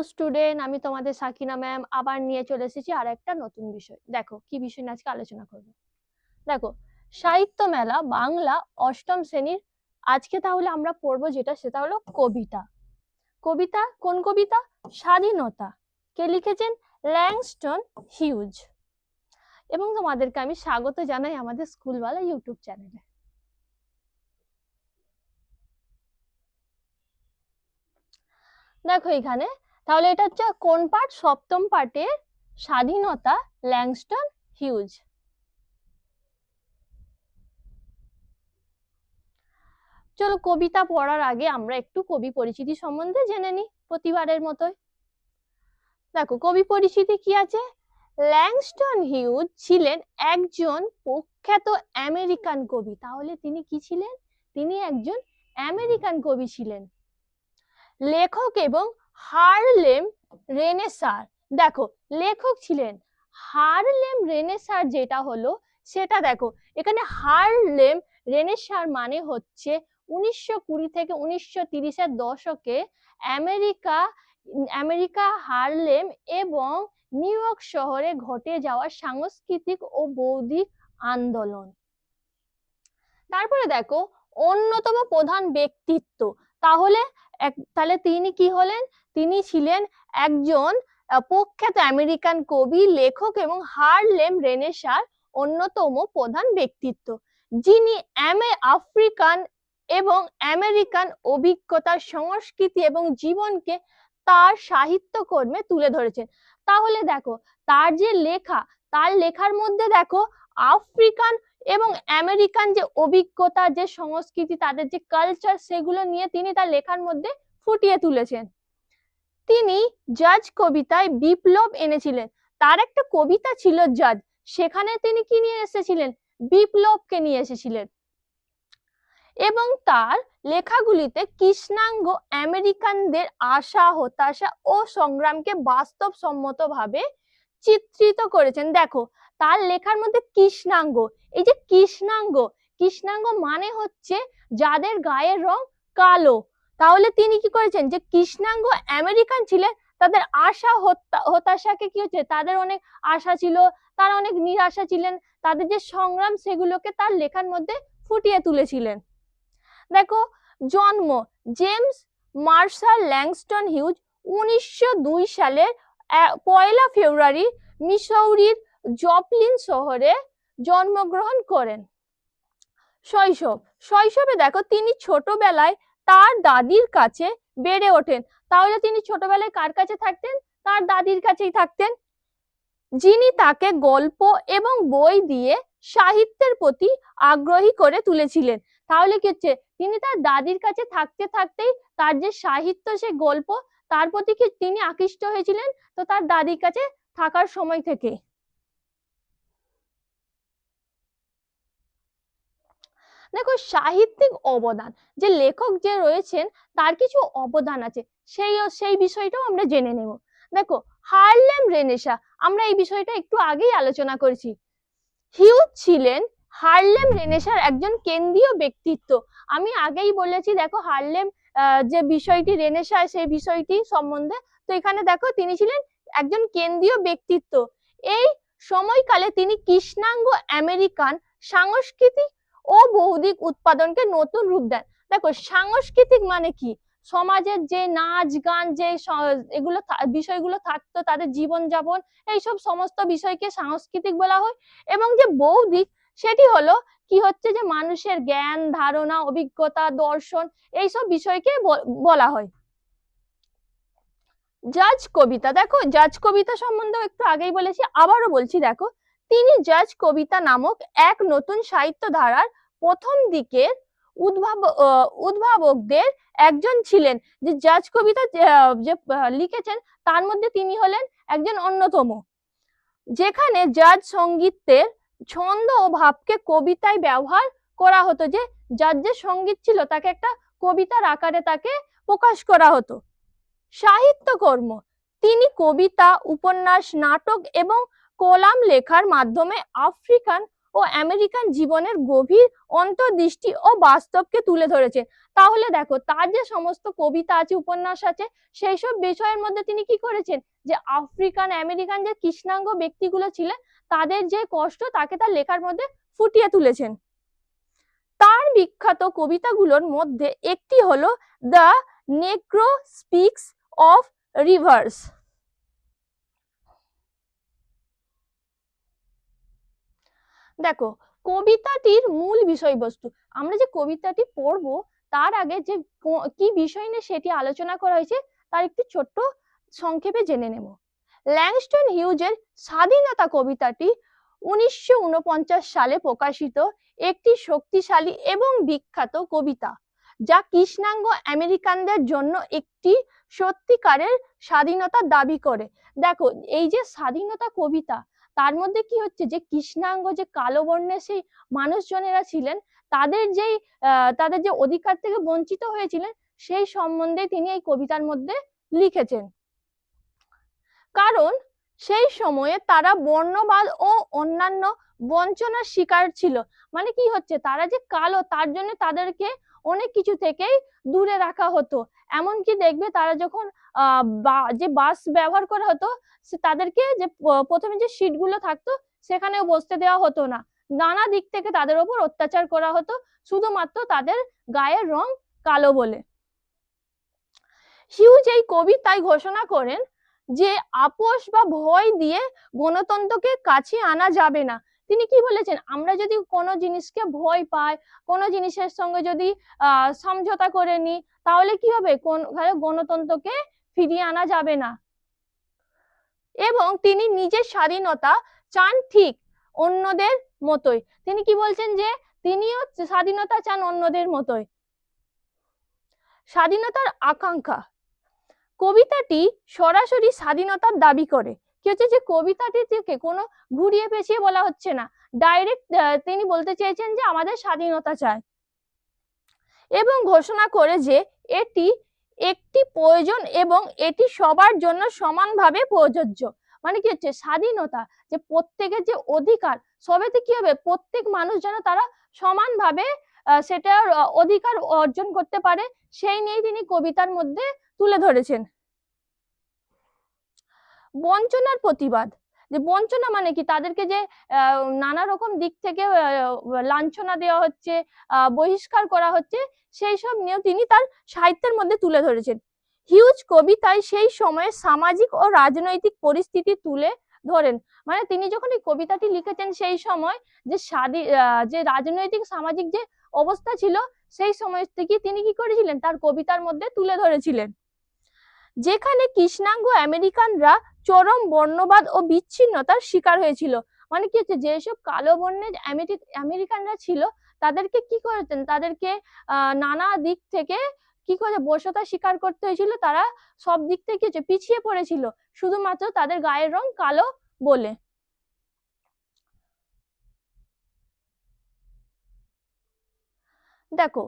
Hello student আমি তোমাদের Sakina ma'am আবার নিয়ে চলে এসেছি আর একটা নতুন বিষয়। দেখো, কি বিষয় নিয়ে আজকে আলোচনা করব? দেখো, সাহিত্য মেলা বাংলা অষ্টম শ্রেণির আজকে তাহলে আমরা পড়ব যেটা, সেটা হলো কবিতা। কবিতা, কোন কবিতা? স্বাধীনতা। কে লিখেছেন? Langston Hughes. এবং তোমাদেরকে আমি স্বাগত জানাই আমাদের স্কুলওয়ালা ইউটিউব চ্যানেলে। দেখো এখানে তাহলে এটা হচ্ছে কোন পার্ট সপ্তম পার্টের স্বাধীনতা, ল্যাংস্টন, হিউজ। চলো কবিতা পড়ার আগে আমরা একটু কবি পরিচিতি সম্বন্ধে জেনে নিই প্রতিবারের মতোই। দেখো, কবি পরিচিতি কি আছে? ল্যাংস্টন হিউজ ছিলেন একজন প্রখ্যাত আমেরিকান কবি। তাহলে তিনি কি ছিলেন? তিনি একজন আমেরিকান কবি ছিলেন। লেখক এবং হারলেম রেনেসার। দেখো, লেখক ছিলেন হারলেম রেনেসার যেটা হলো, সেটা দেখো, এখানে হারলেম রেনেসার মানে হচ্ছে উনিশশো কুড়ি থেকে উনিশশো তিরিশের দশকে আমেরিকা আমেরিকা হারলেম এবং নিউ ইয়র্ক শহরে ঘটে যাওয়া সাংস্কৃতিক ও বৌদ্ধিক আন্দোলন। তারপরে দেখো, অন্যতম প্রধান ব্যক্তিত্ব তাহলে তাহলে তিনি কি হলেন? তিনি ছিলেন একজন প্রখ্যাত আমেরিকান কবি, লেখক এবং হারলেম রেনেসার অন্যতম প্রধান ব্যক্তিত্ব। যিনি আফ্রিকান এবং আমেরিকান অভিজ্ঞতার সংস্কৃতি এবং জীবনকে তার সাহিত্যকর্মে তুলে ধরেছেন। তাহলে দেখো, তার যে লেখা, তার লেখার মধ্যে দেখো, আফ্রিকান এবং আমেরিকান যে অভিজ্ঞতা, যে সংস্কৃতি, তাদের যে কালচার সেগুলো নিয়ে তিনি তার লেখার মধ্যে ফুটিয়ে তুলেছেন। তিনি জাজ কবিতায় বিপ্লব এনেছিলেন। তার একটা কবিতা ছিল জাজ। সেখানে তিনি কি নিয়ে এসেছিলেন? বিপ্লবকে নিয়ে এসেছিলেন। এবং তার লেখাগুলিতে কৃষ্ণাঙ্গ আমেরিকানদের আশা, হতাশা ও সংগ্রামকে বাস্তবসম্মতভাবে চিত্রিত করেছেন। দেখো তার লেখার মধ্যে কৃষ্ণাঙ্গ। এই যে কৃষ্ণাঙ্গ কৃষ্ণাঙ্গ মানে হচ্ছে যাদের গায়ের রং কালো। তাহলে তিনি কি করেছেন? যে কৃষ্ণাঙ্গ আমেরিকান ছিলেন, তাদের আশা হতাশাকে কি হচ্ছে? তাদের অনেক আশা ছিল, তারা অনেক নিরাশা ছিলেন, তাদের যে সংগ্রাম সেগুলোকে তার লেখার মধ্যে ফুটিয়ে তুলেছিলেন। দেখো, জন্ম, জেমস মার্শাল ল্যাংস্টন হিউজ, উনিশশো দুই সালের পয়লা ফেব্রুয়ারি মিসৌরির জপলিন শহরে জন্মগ্রহণ করেন। শৈশব, শৈশবে দেখো তিনি ছোটবেলায় তার দাদির কাছে বেড়ে ওঠেন। তাহলে তিনি ছোটবেলায় কার কাছে থাকতেন? তার দাদির কাছেই থাকতেন। যিনি তাকে গল্প এবং বই দিয়ে সাহিত্যের প্রতি আগ্রহী করে তুলেছিলেন। তাহলে কি হচ্ছে? তিনি তার দাদির কাছে থাকতে থাকতেই তার যে সাহিত্য, সে গল্প, তার প্রতি কি তিনি আকৃষ্ট হয়েছিলেন? তো তার দাদির কাছে থাকার সময় থেকে। দেখো সাহিত্যিক অবদান, যে লেখক যে রয়েছেন তার কিছু অবদান আছে, সেই সেই বিষয়টাও আমরা জেনে নেব। দেখো হারলেম রেনেসা, আমরা এই বিষয়টা একটু আগেই আলোচনা করেছি। হিউজ ছিলেন হারলেম রেনেসার একজন কেন্দ্রীয় ব্যক্তিত্ব। আমি আগেই বলেছি, দেখো হারলেম যে বিষয়টি রেনেসা, সেই বিষয়টি সম্বন্ধে, তো এখানে দেখো তিনি ছিলেন একজন কেন্দ্রীয় ব্যক্তিত্ব। এই সময়কালে তিনি কৃষ্ণাঙ্গ আমেরিকান সাংস্কৃতিক ও বৌদ্ধিক উৎপাদনকে নতুন রূপ দেন দেখো, সাংস্কৃতিক মানে কি? সমাজের যে নাচ, গান, যে এগুলো বিষয়গুলো থাকতো, তাদের জীবনযাপন, এইসব সমস্ত বিষয়কে সাংস্কৃতিক বলা হয়। এবং যে বৌদ্ধিক, সেটি হলো কি হচ্ছে যে মানুষের জ্ঞান, ধারণা, অভিজ্ঞতা, দর্শন, এইসব বিষয়কে বলা হয়। জাজ কবিতা, দেখো, জাজ কবিতা সম্বন্ধে একটু আগেই বলেছি, আবারও বলছি, দেখো, তিনি জাজ কবিতা নামক এক নতুন সাহিত্য ধারার প্রথম দিকের উদ্ভাব উদ্ভাবকদের একজন ছিলেন যে জাজ কবিতা যে লিখেছেন তার মধ্যে তিনি হলেন একজন অন্যতম। যেখানে জাজ সঙ্গীতের ছন্দ ও ভাবকে কবিতায় ব্যবহার করা হতো যে যার যে সংগীত ছিল তাকে একটা কবিতার আকারে তাকে প্রকাশ করা হতো। সাহিত্যকর্ম, তিনি কবিতা, উপন্যাস, নাটক এবং কলাম লেখার মাধ্যমে আফ্রিকান ও আমেরিকান জীবনের গভীর অন্তর্দৃষ্টি ও বাস্তবকে তুলে ধরেছেন তাহলে দেখো, তার যে সমস্ত কবিতা আছে, উপন্যাস আছে সেই সব বিষয়ের মধ্যে তিনি কি করেছেন? যে আফ্রিকান, আমেরিকান যে কৃষ্ণাঙ্গ ব্যক্তিগুলো ছিলেন, তাদের যে কষ্ট, তাকে তার লেখার মধ্যে ফুটিয়ে তুলেছেন। তার বিখ্যাত কবিতাগুলোর মধ্যে একটি হলো the Negro speaks of rivers দেখো, কবিতাটির মূল বিষয়বস্তু, আমরা যে কবিতাটি পড়ব, তার আগে যে কো- বিষয় নিয়ে সেটি আলোচনা করা হয়েছে, তার একটি ছোট্ট সংক্ষেপে জেনে নেব। ল্যাংস্টন হিউজের স্বাধীনতা কবিতাটি উনিশশো উনপঞ্চাশ সালে প্রকাশিত একটি শক্তিশালী এবং বিখ্যাত কবিতা, যা কৃষ্ণাঙ্গ আমেরিকানদের জন্য একটি সত্যিকারের স্বাধীনতা দাবি করে। দেখো, এই যে স্বাধীনতা কবিতা তার মধ্যে কি হচ্ছে যে কৃষ্ণাঙ্গ যে কালো বর্ণের সেই মানুষজনেরা ছিলেন, তাদের যেই তাদের যে অধিকার থেকে বঞ্চিত হয়েছিলেন, সেই সম্বন্ধে তিনি এই কবিতার মধ্যে লিখেছেন। কারণ সেই সময়ে তারা বর্ণবাদ ও অন্যান্য বঞ্চনার শিকার ছিল। মানে কি হচ্ছে? তারা যে কালো, তার জন্য তাদেরকে অনেক কিছু থেকেই দূরে রাখা হতো। এমনকি দেখবে তারা যখন যে বাস ব্যবহার করা হতো তাদেরকে যে প্রথমে যে সিটগুলো থাকতো, সেখানেও বসতে দেওয়া হতো না। নানা দিক থেকে তাদের ওপর অত্যাচার করা হতো, শুধুমাত্র তাদের গায়ের রং কালো বলে। হিউজ এই কবি তাই ঘোষণা করেন যে, আপোষ বা ভয় দিয়ে গণতন্ত্রকে কাছে আনা যাবে না। তিনি কি বলেছেন? আমরা যদি কোনো জিনিসকে ভয় পাই, কোনো জিনিসের সঙ্গে যদি সমঝোতা করে নিই, তাহলে কি হবে? কোন গণতন্ত্রকে ফিরিয়ে আনা যাবে না। এবং তিনি নিজের স্বাধীনতা চান ঠিক অন্যদের মতোই। তিনি কি বলছেন যে, তিনিও স্বাধীনতা চান অন্যদের মতোই। স্বাধীনতার আকাঙ্ক্ষা। কবিতাটি সরাসরি স্বাধীনতার দাবি করে। কি হচ্ছে? যে কবিতাটি থেকে কোনো ঘুরিয়ে পেঁচিয়ে বলা হচ্ছে না। ডাইরেক্ট তিনি বলতে চেয়েছেন যে আমাদের স্বাধীনতা চায় এবং ঘোষণা করে যে এটি একটি প্রয়োজন এবং এটি সবার জন্য সমানভাবে প্রযোজ্য। মানে কি হচ্ছে? স্বাধীনতা, যে প্রত্যেকের যে অধিকার, সবেতে কি হবে? প্রত্যেক মানুষ যেন তারা সমানভাবে সেটার, অধিকার অর্জন করতে পারে, সেই নিয়েই তিনি কবিতার মধ্যে তুলে ধরেছেন। বঞ্চনার প্রতিবাদ। যে বঞ্চনা মানে কি? তাদেরকে যে নানা রকম দিক থেকে লাঞ্ছনা দেওয়া হচ্ছে বহিষ্কার করা হচ্ছে সেই সব নিয়েও তিনি তার সাহিত্যের মধ্যে তুলে ধরেছেন। হিউজ কবিতায় সেই সময়ে সামাজিক ও রাজনৈতিক পরিস্থিতি তুলে ধরেন। মানে তিনি যখন এই কবিতাটি লিখেছেন সেই সময় যে স্বাধী আহ, যে রাজনৈতিক সামাজিক যে অবস্থা ছিল সেই সময় থেকে তিনি কি করেছিলেন? তার কবিতার মধ্যে তুলে ধরেছিলেন। যেখানে কৃষ্ণাঙ্গ আমেরিকানরা চরম বর্ণবাদ ও বিচ্ছিন্নতার শিকার হয়েছিল। মানে কি হচ্ছে? যেসব কালো বর্ণের আমেরিকানরা ছিল, তাদেরকে কি করেছেন? তাদেরকে নানা দিক থেকে কি করে বসতা স্বীকার করতে হয়েছিল? তারা সব দিক থেকে হচ্ছে? পিছিয়ে পড়েছিল। শুধুমাত্র তাদের গায়ের রং কালো বলে। দেখো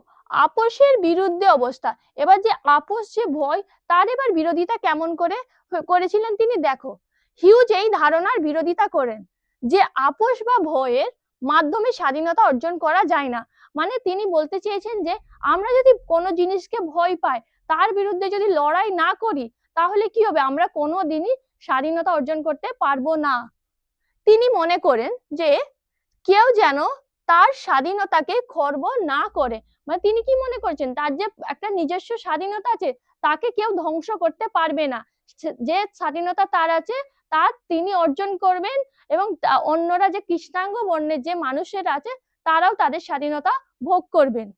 আপোষের বিরুদ্ধে অবস্থা। এবার যে আপোষ, যে ভয়, তার এবার বিরোধিতা কেমন করে করেছিলেন তিনি দেখো। হিউজ এই ধারণার বিরোধিতা করেন যে আপোষ বা ভয়ের মাধ্যমে স্বাধীনতা অর্জন করা যায় না। মানে তিনি বলতে চেয়েছেন যে আমরা যদি কোনো জিনিসকে ভয় পাই, তার বিরুদ্ধে যদি লড়াই না করি, তাহলে কি হবে? আমরা কোনো দিনই স্বাধীনতা অর্জন করতে পারব না। তিনি মনে করেন যে কেউ যেন তার স্বাধীনতাকে খর্ব না করে। মানে তিনি কি মনে করছেন? তার যে একটা নিজস্ব স্বাধীনতা আছে, তাকে কেউ ধ্বংস করতে পারবে না। যে স্বাধীনতা তার আছে, তা তিনি অর্জন করবেন এবং অন্যরা যে কৃষ্ণাঙ্গ বর্ণের যে মানুষেরা আছে, তারাও তাদের স্বাধীনতা ভোগ করবেন।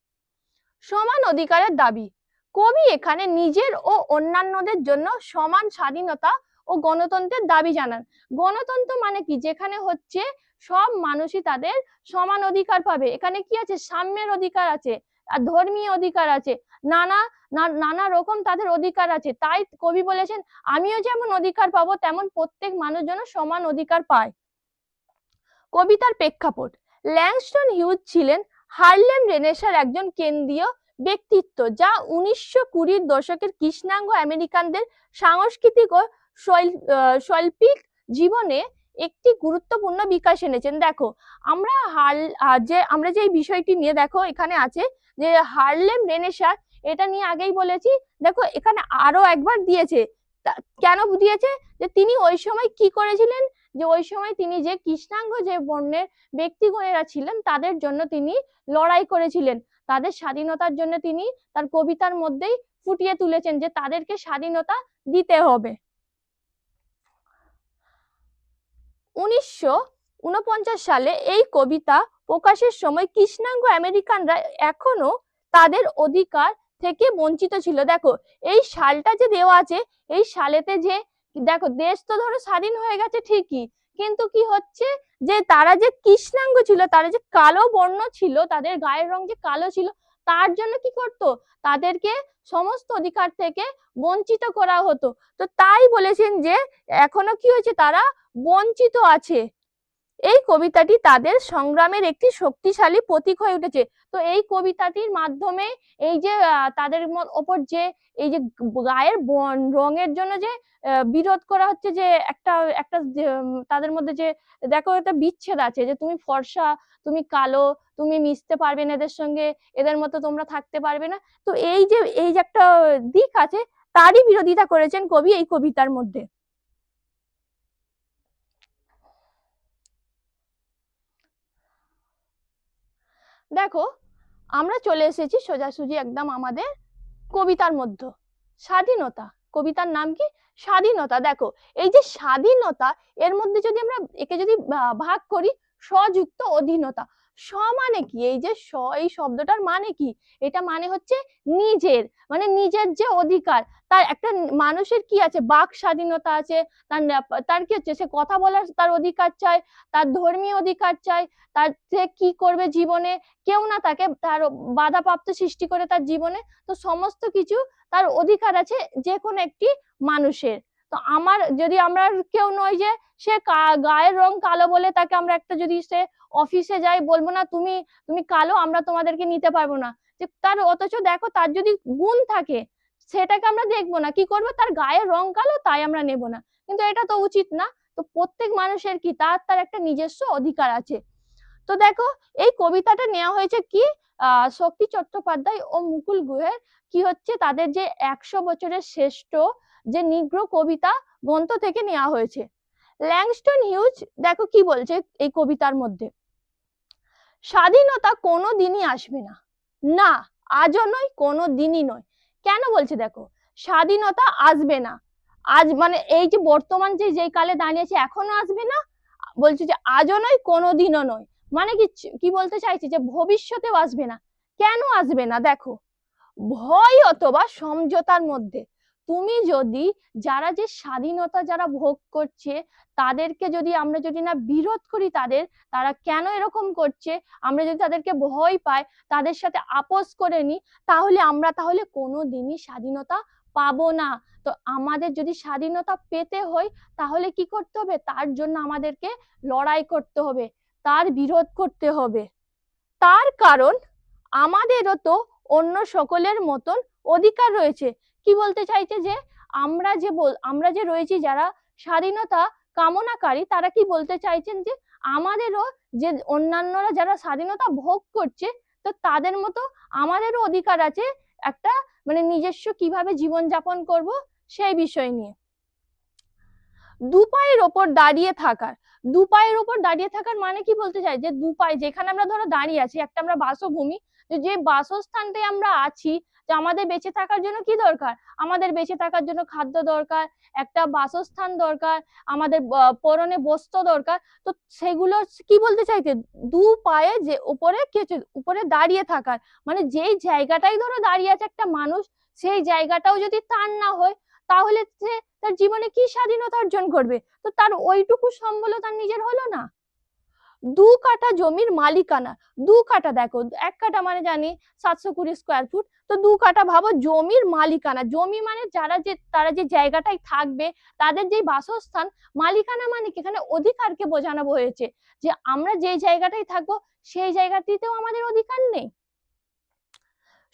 সমান অধিকারের দাবি। কবি এখানে নিজের ও অন্যান্যদের জন্য সমান স্বাধীনতা ও গণতন্ত্রের দাবি জানান। গণতন্ত্র মানে কি? যেখানে হচ্ছে সব মানুষই তাদের সমান অধিকার পাবে। এখানে কি আছে? সাম্যের অধিকার আছে, আর ধর্মীয় অধিকার আছে। নানা নানা রকম তাদের অধিকার আছে। তাই কবি বলেছেন, আমিও যেমন অধিকার পাবো, তেমন প্রত্যেক মানুষ যেন সমান অধিকার পায়। কবিতার প্রেক্ষাপট, ল্যাংস্টন হিউজ ছিলেন হার্লেম রেনেসার একজন কেন্দ্রীয় ব্যক্তিত্ব, যা উনিশশো কুড়ির দশকের কৃষ্ণাঙ্গ আমেরিকানদের সাংস্কৃতিক ও শৈল- শৈল্পিক জীবনে একটি গুরুত্বপূর্ণ বিকাশ এনেছেন। দেখো, আমরা হাল যে, আমরা যে বিষয়টি নিয়ে দেখো এখানে আছে যে হার্লেম রেনেসাঁ এটা নিয়ে আগেই বলেছি, দেখো এখানে আরও একবার দিয়েছে। কেন দিয়েছে? যে তিনি ওই সময় কি করেছিলেন? যে ওই সময় তিনি যে কৃষ্ণাঙ্গ যে বর্ণের ব্যক্তিগণেরা ছিলেন, তাদের জন্য তিনি লড়াই করেছিলেন। তাদের স্বাধীনতার জন্য তিনি তার কবিতার মধ্যেই ফুটিয়ে তুলেছেন যে তাদেরকে স্বাধীনতা দিতে হবে। উনিশশো উনপঞ্চাশ সালে এই কবিতা প্রকাশের সময় কৃষ্ণাঙ্গ আমেরিকানরা এখনও তাদের অধিকার থেকে বঞ্চিত ছিল। দেখো, এই সালটা যে দেওয়া আছে, এই সালেতে যে, দেখো, দেশ তো ধরো স্বাধীন হয়ে গেছে ঠিকই, কিন্তু কি হচ্ছে যে তারা যে কৃষ্ণাঙ্গ ছিল, তারা যে কালো বর্ণ ছিল, তাদের গায়ের রং যে কালো ছিল তার জন্য কি করত? তাদেরকে সমস্ত অধিকার থেকে বঞ্চিত করা হতো। তো তাই বলেছেন যে, এখনও কি হয়েছে? তারা বঞ্চিত আছে। এই কবিতাটি তাদের সংগ্রামের একটি শক্তিশালী প্রতীক হয়ে উঠেছে। তো এই কবিতাটির মাধ্যমে এই যে তাদের ওপর যে, এই যে গায়ের রঙের জন্য যে বিরোধ করা হচ্ছে যে, একটা একটা তাদের মধ্যে যে, দেখো একটা বিচ্ছেদ আছে যে, তুমি ফর্সা, তুমি কালো, তুমি মিশতে পারবে না এদের সঙ্গে, এদের মতো তোমরা থাকতে পারবে না। তো এই যে এই যে একটা দিক আছে, তারই বিরোধিতা করেছেন কবি এই কবিতার মধ্যে। দেখো, আমরা চলে এসেছি সোজাসুজি একদম আমাদের কবিতার মধ্যে। স্বাধীনতা। কবিতার নাম কি? স্বাধীনতা। দেখো, এই যে স্বাধীনতা, এর মধ্যে যদি আমরা একে যদি ভাগ করি, স্বযুক্ত অধীনতা। স মানে কি? এই যে স, এই শব্দটার মানে কি? এটা মানে হচ্ছে নিজের মানে নিজের যে অধিকার, তার একটা মানুষের কি আছে? বাক স্বাধীনতা আছে, তার তার কি হচ্ছে? সে কথা বলার তার অধিকার চায়, তার ধর্মীয় অধিকার চায়, তার সে কি করবে জীবনে? কেউ না তাকে তার বাধাপ্রাপ্ত সৃষ্টি করে তার জীবনে। তো সমস্ত কিছু তার অধিকার আছে যে কোনো একটি মানুষের। তো আমার, যদি আমরা কেউ নয় যে সে গায়ের রং কালো বলে তাকে আমরা একটা যদি সে অফিসে যাই বলব না, তুমি তুমি কালো, আমরা তোমাদেরকে নিতে পারব না। যে তার, অথচ দেখো তার যদি গুণ থাকে, সেটাকে আমরা দেখব না। কি করব? তার গায়ের রং কালো, তাই আমরা নেব না। কিন্তু এটা তো উচিত না। তো প্রত্যেক মানুষের কি তার তার একটা নিজস্ব অধিকার আছে। তো দেখো, এই কবিতাটা নেওয়া হয়েছে কি? শক্তি চট্টোপাধ্যায় ও মুকুল গুহের। কি হচ্ছে? তাদের যে একশো বছরের শ্রেষ্ঠ যে নিগ্রো কবিতা গ্রন্থ থেকে নেওয়া হয়েছে। ল্যাংস্টন হিউজ, দেখো কি বলছে এই কবিতার মধ্যে? স্বাধীনতা কোনো দিনই আসবে না। না, আজও নয় কোনো দিনই নয়। কেন বলছে দেখো? স্বাধীনতা আসবে না। আজ মানে এই যে বর্তমান যে যেই কালে দাঁড়িয়েছে এখনও আসবে না? বলছে যে আজও নয়, কোনোদিনও নয়। মানে কি কি বলতে চাইছি যে ভবিষ্যতেও আসবে না। কেন আসবে না দেখো? ভয় অথবা সমঝোতার মধ্যে। তুমি যদি যারা যে স্বাধীনতা যারা ভোগ করছে, তাদেরকে যদি আমরা যদি না বিরোধ করি তাদের, তারা কেন এরকম করছে? আমরা যদি তাদেরকে ভয় পাই, তাদের সাথে আপোষ করে নিই তাহলে আমরা তাহলে কোনো দিনই স্বাধীনতা পাবো না। তো আমাদের যদি স্বাধীনতা পেতে হয়, তাহলে কি করতে হবে? তার জন্য আমাদেরকে লড়াই করতে হবে, তার বিরোধ করতে হবে। তার কারণ আমাদেরও তো অন্য সকলের মতন অধিকার রয়েছে। কি বলতে চাইছে যে, আমরা যে বল- আমরা যে রয়েছি যারা স্বাধীনতা কামনাকারী, তারা কি বলতে চাইছেন যে, আমাদেরও যে অন্যান্যরা যারা স্বাধীনতা ভোগ করছে, তো তাদের মতো আমাদেরও অধিকার আছে একটা মানে নিজস্ব কীভাবে জীবন যাপন করব সেই বিষয় নিয়ে। দু পায়ের ওপর দাঁড়িয়ে থাকার, দু পায়ের ওপর দাঁড়িয়ে থাকার মানে কি বলতে চাই? যে দু পায়ে, যেখানে আমরা ধরো দাঁড়িয়ে আছি, একটা আমরা বাসভূমি, যে বাসস্থানটায় আমরা আছি যে আমাদের বেঁচে থাকার জন্য কি দরকার? আমাদের বেঁচে থাকার জন্য খাদ্য দরকার, একটা বাসস্থান দরকার, আমাদের পরনে বস্ত্র দরকার। তো সেগুলো কি বলতে চাইছে দু পায়ে যে উপরে কি হচ্ছে উপরে দাঁড়িয়ে থাকার। মানে যেই জায়গাটাই ধরো দাঁড়িয়ে আছে একটা মানুষ, সেই জায়গাটাও যদি তার না হয়, তাহলে সে তার জীবনে কি স্বাধীনতা অর্জন করবে? তো তার ওইটুকু সম্বল তার নিজের হলো না। দু কাঠা জমির মালিকানা। দু কাঠা দেখো, এক কাঠা মানে জানি সাতশো কুড়ি স্কোয়ার ফুট তো দু কাঠা ভাবো জমির মালিকানা। জমি মানে যারা যে, তারা যে জায়গাটায় থাকবে, তাদের যে বাসস্থান, মালিকানা মানে কি? এখানে অধিকারকে বোঝানো হয়েছে যে আমরা যে জায়গাটায় থাকব, সেই জায়গাটিতেও আমাদের অধিকার নেই।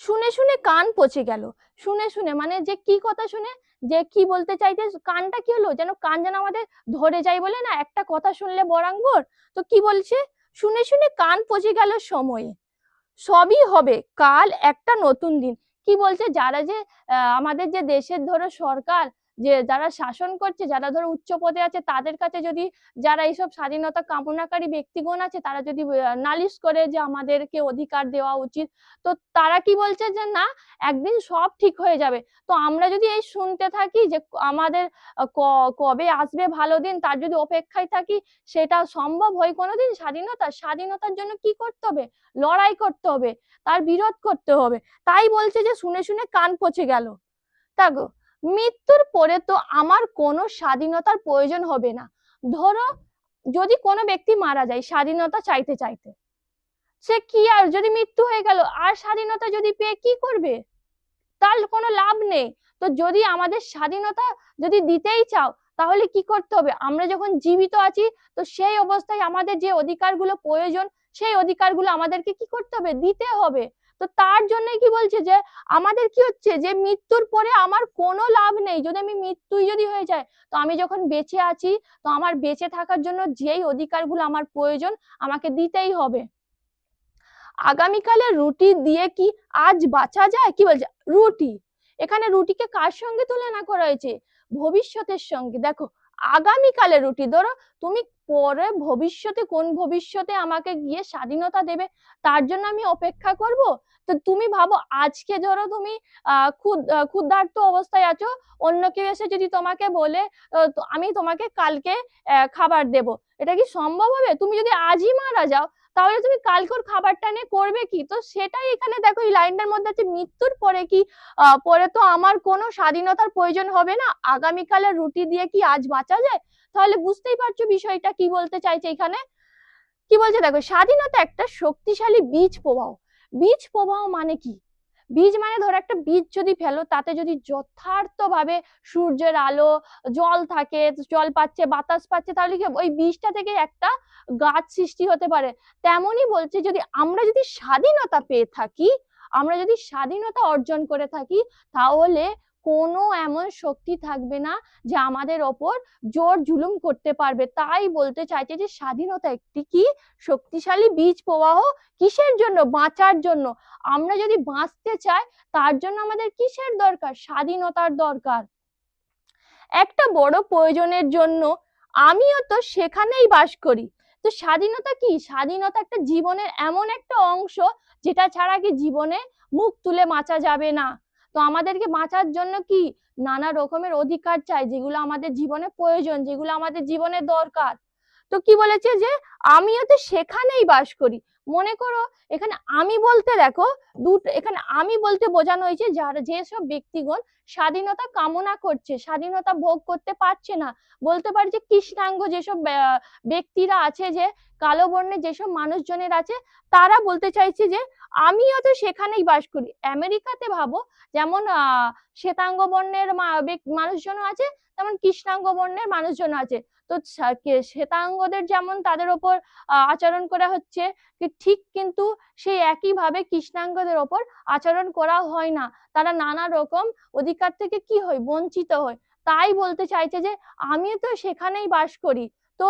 শুনে শুনে কান পচে গেল। শুনে শুনে মানে যে কি কথা শুনে, যে কি বলতে চাইতে কানটা কি হলো? যেন কান যেন আমাদের ধরে যায় বলে না, একটা কথা শুনলে বরাঙ্গর তো কি বলছে? শুনে শুনে কান পচে গেল সময়ে। সবই হবে, কাল একটা নতুন দিন। কি বলছে? যারা যে আমাদের যে দেশের ধরো সরকার যে যারা শাসন করছে, যারা ধরো উচ্চ পদে আছে, তাদের কাছে যদি যারা এইসব স্বাধীনতা কামনাকারী ব্যক্তিগণ আছে, তারা যদি নালিশ করে যে আমাদেরকে অধিকার দেওয়া উচিত, তো তারা কি বলছে যে না, একদিন সব ঠিক হয়ে যাবে। তো আমরা যদি এই শুনতে থাকি যে আমাদের কবে আসবে ভালো দিন, তার যদি অপেক্ষায় থাকি, সেটা সম্ভব হয় কোনোদিন? স্বাধীনতা? স্বাধীনতার জন্য কি করতে হবে? লড়াই করতে হবে, তার বিরোধ করতে হবে। তাই বলছে যে শুনে শুনে কান পচে গেল। দেখো মৃত্যুর পরে তো আমার কোনো স্বাধীনতার প্রয়োজন হবে না। ধরো যদি কোনো ব্যক্তি মারা যায় স্বাধীনতা চাইতে চাইতে, সে কি আর যদি মৃত্যু হয়ে গেল, আর স্বাধীনতা যদি পেয়ে কি করবে? তার কোনো লাভ নেই। তো যদি আমাদের স্বাধীনতা যদি দিতেই চাও, তাহলে কি করতে হবে? আমরা যখন জীবিত আছি, তো সেই অবস্থায় আমাদের যে অধিকারগুলো প্রয়োজন, সেই অধিকারগুলো আমাদেরকে কি করতে হবে? দিতে হবে। তো তার জন্যই কি বলছে যে, আমাদের কি হচ্ছে যে, মৃত্যুর পরে আমার কোনো লাভ নেই। যদি আমি মৃত্যুই যদি হয়ে যায়, তো আমি যখন বেঁচে আছি, তো আমার বেঁচে থাকার জন্য যেই অধিকারগুলো আমার প্রয়োজন, আমাকে দিতেই হবে। আগামীকালের রুটি দিয়ে কি আজ বাঁচা যায়? কি বলছে? রুটি। এখানে রুটিকে কার সঙ্গে তুলনা করা হয়েছে? ভবিষ্যতের সঙ্গে। দেখো, আগামীকালের রুটি, ধরো, তুমি পরে ভবিষ্যতে, কোন ভবিষ্যতে আমাকে গিয়ে স্বাধীনতা দেবে, তার জন্য আমি অপেক্ষা করব? তো তুমি ভাবো, আজকে ধরো তুমি আহ ক্ষুদ অবস্থায় আছো, অন্য কেউ এসে যদি তোমাকে বলে আমি তোমাকে কালকে খাবার দেব। এটা কি সম্ভব হবে? তুমি যদি আজই মারা যাও তাহলে তুমি কালকের খাবারটা নিয়ে করবে কি? তো সেটাই এখানে দেখো, এই লাইনটার মধ্যে আছে, মৃত্যুর পরে কি পরে তো আমার কোনো স্বাধীনতার প্রয়োজন হবে না। আগামীকালের রুটি দিয়ে কি আজ বাঁচা যায়? তাহলে বুঝতেই পারছ বিষয়টা, কি বলতে চাইছে এখানে? কি বলছে? দেখো, স্বাধীনতা একটা শক্তিশালী বীজ প্রবাহ। বীজ প্রবাহ মানে কি? বীজ মানে ধরো একটা বীজ যদি ফেলো, তাতে যদি যথার্থভাবে সূর্যের আলো, জল থাকে, জল পাচ্ছে, বাতাস পাচ্ছে, তাহলে কি ওই বীজটা থেকে একটা গাছ সৃষ্টি হতে পারে। তেমনই বলছে, যদি আমরা যদি স্বাধীনতা পেয়ে থাকি, আমরা যদি স্বাধীনতা অর্জন করে থাকি, তাহলে কোনো এমন শক্তি থাকবে না যে আমাদের ওপর জোর জুলুম করতে পারবে। তাই বলতে চাইছে যে স্বাধীনতা একটি কি? শক্তিশালী বীজ প্রবাহ কিসের জন্য? বাঁচার জন্য। আমরা যদি বাঁচতে চাই, তার জন্য আমাদের কিসের দরকার? স্বাধীনতার দরকার। একটা বড় প্রয়োজনের জন্য আমিও তো সেখানেই বাস করি। তো স্বাধীনতা কি? স্বাধীনতা একটা জীবনের এমন একটা অংশ যেটা ছাড়া কি জীবনে মুখ তুলে বাঁচা যাবে না। তো আমাদেরকে বাঁচার জন্য কি নানা রকমের অধিকার চাই, যেগুলো আমাদের জীবনে প্রয়োজন, যেগুলো আমাদের জীবনে দরকার? তো কি বলেছে যে, আমিও তো সেখানেই বাস করি। মনে করো, এখানে আমি বলতে দেখো, দুটো, এখানে আমি বলতে বোঝানো হয়েছে যারা যেসব ব্যক্তিগণ স্বাধীনতা কামনা করছে, স্বাধীনতা ভোগ করতে পারছে না। বলতে পারি যে কৃষ্ণাঙ্গ যেসব ব্যক্তিরা আছে যে, কালো বর্ণের যেসব মানুষজনের আছে, তারা বলতে চাইছে যে, আমিও তো সেখানেই বাস করি। আমেরিকাতে ভাবো, যেমন আহ শ্বেতাঙ্গ বর্ণের মানুষজন আছে, তেমন কৃষ্ণাঙ্গ বর্ণের মানুষজন আছে। তো শ্বেতাঙ্গদের যেমন তাদের ওপর আচরণ করা হচ্ছে ঠিক কিন্তু সেই একইভাবে কৃষ্ণাঙ্গদের ওপর আচরণ করা হয় না। তারা নানা রকম অধিকার থেকে কি হয়? বঞ্চিত হয়। তাই বলতে চাইছে যে, আমিও তো সেখানেই বাস করি। তো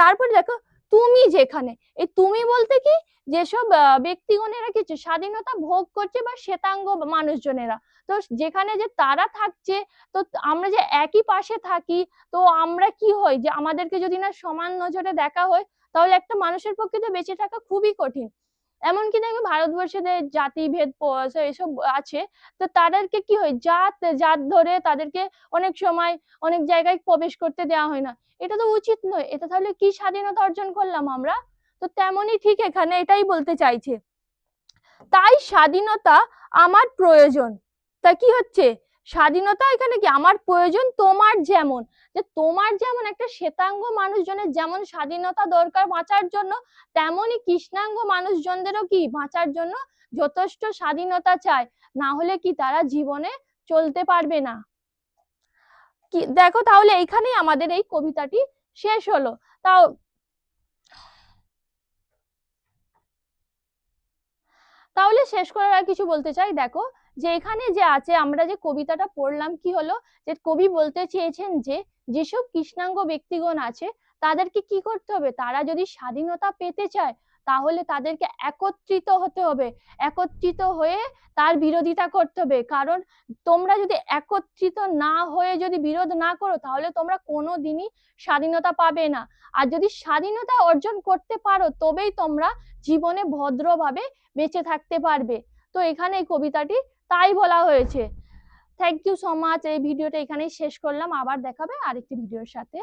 তারপর দেখো তুমি যেখানে। এই তুমি বলতে কি? যেসব ব্যক্তিগণেরা কিছু স্বাধীনতা ভোগ করছে বা শ্বেতাঙ্গ মানুষজনেরা, তো যেখানে যে তারা থাকছে, তো আমরা যে একই পাশে থাকি, তো আমরা কি হই? যে আমাদেরকে যদি না সমান নজরে দেখা হয়, তাহলে একটা মানুষের পক্ষে তো বেঁচে থাকা খুবই কঠিন। এমনকি দেখবে ভারতবর্ষে যে জাতিভেদ প- এসব আছে, তো তাদেরকে কি হয়? জাত জাত ধরে তাদেরকে অনেক সময় অনেক জায়গায় প্রবেশ করতে দেওয়া হয় না। এটা তো উচিত নয়। এটা তাহলে কি স্বাধীনতা অর্জন করলাম আমরা? তো তেমনই ঠিক এখানে এটাই বলতে চাইছে। তাই স্বাধীনতা আমার প্রয়োজন। তা কি হচ্ছে? স্বাধীনতা এখানে কি? আমার প্রয়োজন তোমার যেমন। যে তোমার যেমন একটা শ্বেতাঙ্গ মানুষজনের যেমন স্বাধীনতা দরকার বাঁচার জন্য, তেমনই কৃষ্ণাঙ্গ মানুষজনদেরও কি বাঁচার জন্য যথেষ্ট স্বাধীনতা চায় না হলে কি তারা জীবনে চলতে পারবে না? কি, দেখো তাহলে এইখানেই আমাদের এই কবিতাটি শেষ হলো। তাও তাহলে শেষ করার আর কিছু বলতে চাই? দেখো যে এখানে যে আছে, আমরা যে কবিতাটা পড়লাম, কি হলো? যে কবি বলতে চেয়েছেন যে, যেসব কৃষ্ণাঙ্গ ব্যক্তিগণ আছে, তাদেরকে কি করতে হবে? তারা যদি স্বাধীনতা পেতে চায়, তাহলে তাদেরকে একত্রিত হতে হবে। একত্রিত হয়ে তার বিরোধিতা করতে হবে। কারণ তোমরা যদি একত্রিত না হয়ে যদি বিরোধ না করো, তাহলে তোমরা কোনো দিনই স্বাধীনতা পাবে না। আর যদি স্বাধীনতা অর্জন করতে পারো, তবেই তোমরা জীবনে ভদ্রভাবে বেঁচে থাকতে পারবে। তো এখানে এই কবিতাটি তাই বলা হয়েছে। থ্যাংক ইউ সো মাচ এই ভিডিওটা এখানেই শেষ করলাম। আবার দেখাবে আরেকটি ভিডিওর সাথে।